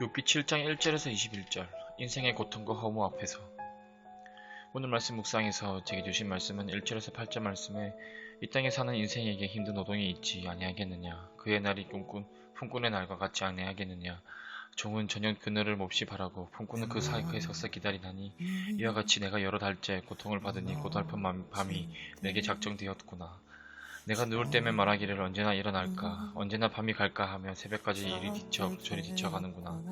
욥기 7장 1절에서 21절 인생의 고통과 허무 앞에서. 오늘 말씀 묵상에서 제게 주신 말씀은 1절에서 8절 말씀에 이 땅에 사는 인생에게 힘든 노동이 있지 아니하겠느냐? 그의 날이 꿈꾼 품꾼의 날과 같지 아니하겠느냐? 종은 저녁 그늘을 몹시 바라고 품꾼은 그 사이에 서서 기다리나니 이와 같이 내가 여러 달째 고통을 받으니 고달픈 밤- 밤이 내게 작정되었구나 내가 누울 때면 말하기를 언제나 일어날까 언제나 밤이 갈까 하며 새벽까지 이리 뒤척 저리 뒤척하는구나.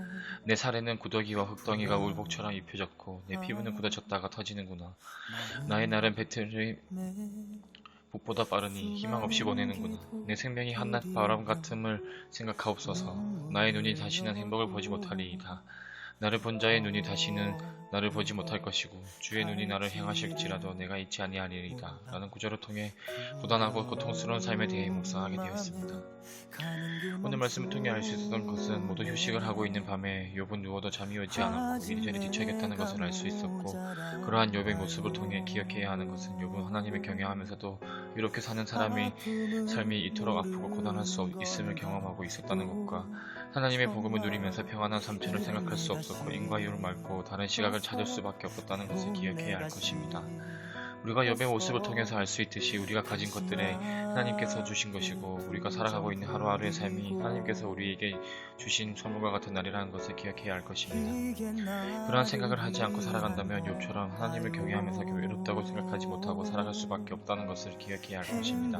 내 살에는 구더기와 흙덩이가 울복처럼 입혀졌고 내 피부는 굳어졌다가 터지는구나. 나의 날은 배틀의 북보다 빠르니 희망 없이 보내는구나. 내 생명이 한낮 바람 같음을 생각하옵소서. 나의 눈이 다시는 행복을 보지 못하리이다 나를 본 자의 눈이 다시는 나를 보지 못할 것이고 주의 눈이 나를 행하실지라도 내가 잊지 아니하리이다 라는 구절을 통해 고단하고 고통스러운 삶에 대해 묵상하게 되었습니다. 오늘 말씀을 통해 알 수 있었던 것은 모두 휴식을 하고 있는 밤에 욥은 누워도 잠이 오지 않았고 이리저리 뒤척였다는 것을 알 수 있었고 그러한 욥의 모습을 통해 기억해야 하는 것은 욥은 하나님을 경외하면서도 이렇게 사는 사람이 삶이 이토록 아프고 고단할 수 있음을 경험하고 있었다는 것과 하나님의 복음을 누리면서 평안한 삶처를 생각할 수 없었고 인과유를 맑고 다른 시각을 찾을 수밖에 없었다는 것을 기억해야 할 것입니다. 우리가 욥의 모습을 통해서 알 수 있듯이 우리가 가진 것들에 하나님께서 주신 것이고 우리가 살아가고 있는 하루하루의 삶이 하나님께서 우리에게 주신 선물과 같은 날이라는 것을 기억해야 할 것입니다. 그러한 생각을 하지 않고 살아간다면 욥처럼 하나님을 경외하면서 외롭다고 생각하지 못하고 살아갈 수밖에 없다는 것을 기억해야 할 것입니다.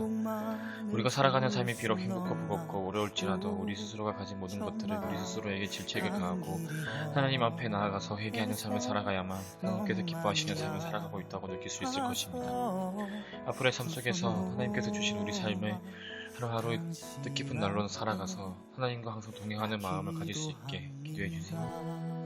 우리가 살아가는 삶이 비록 행복하고 무겁고 어려울지라도 우리 스스로가 가진 모든 것들을 우리 스스로에게 질책을 가하고 하나님 앞에 나아가서 회개하는 삶을 살아가야만 하나님께서 기뻐하시는 삶을 살아가고 있다고 느낄 수 있을 것입니다. 앞으로의 삶 속에서 하나님께서 주신 우리 삶을 하루하루 뜻깊은 날로 살아가서 하나님과 항상 동행하는 마음을 가질 수 있게 기도해 주세요.